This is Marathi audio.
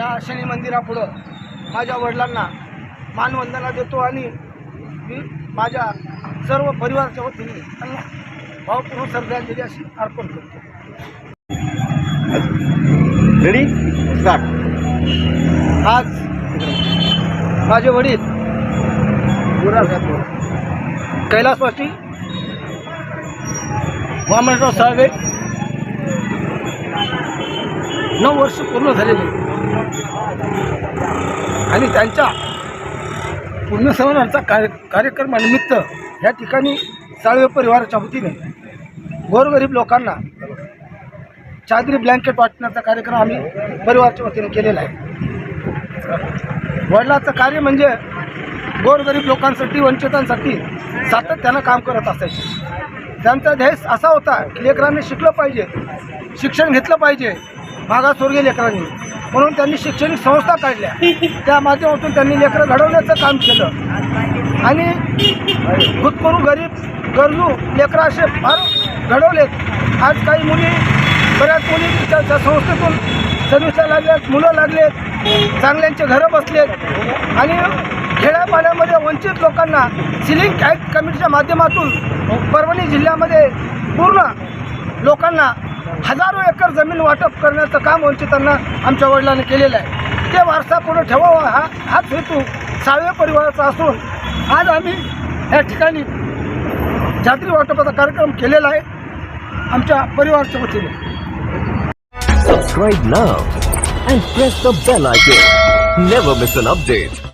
शनी मंदिरापुढं माझ्या वडिलांना मानवंदना देतो आणि मी माझ्या सर्व परिवाराच्या वतीने त्यांना भावपूर्ण श्रद्धांजली अशी अर्पण करतो. रेडी स्टार्ट आज माझे वडील कैलासवासी वामनराव साळवे नऊ वर्ष पूर्ण झालेले. आणि त्यांच्या पुण्यसंवरणाचा कार्य कार्यक्रमानिमित्त या ठिकाणी साळवे परिवाराच्या वतीने गोरगरीब लोकांना चादरी ब्लँकेट वाटण्याचा कार्यक्रम आम्ही परिवाराच्या वतीने केलेला आहे. वडिलाचं कार्य म्हणजे गोरगरीब लोकांसाठी वंचितांसाठी सातत्यानं काम करत असायचे. त्यांचा ध्येय असा होता की लेकरांनी शिकलं पाहिजे शिक्षण घेतलं पाहिजे मागासवर्गीय लेकरांनी. म्हणून त्यांनी शैक्षणिक संस्था काढल्या. त्या माध्यमातून त्यांनी लेकरं घडवण्याचं काम केलं. आणि भूतपूर्व गरीब गरजू लेकरं असे फार घडवलेत आज काही मुली बऱ्याच मुली त्या त्या संस्थेतून सर्व्हिसला लागल्यात मुलं लागलेत चांगल्यांचे घरं बसलेत. आणि खेड्यापाड्यामध्ये वंचित लोकांना सिलिंग ॲक्ट कमिटीच्या माध्यमातून परभणी जिल्ह्यामध्ये पूर्ण लोकांना हजारो एकर जमीन वाटप करण्याचं काम वंचितांना आमच्या वडिलांनी केलेलं आहे. ते वारसा पुढे ठेवावा हा हाच हेतू साळवे परिवाराचा असून आज आम्ही या ठिकाणी जात्री वाटपाचा कार्यक्रम केलेला आहे आमच्या परिवाराच्या वतीने. Subscribe now and press the bell icon. Never miss an update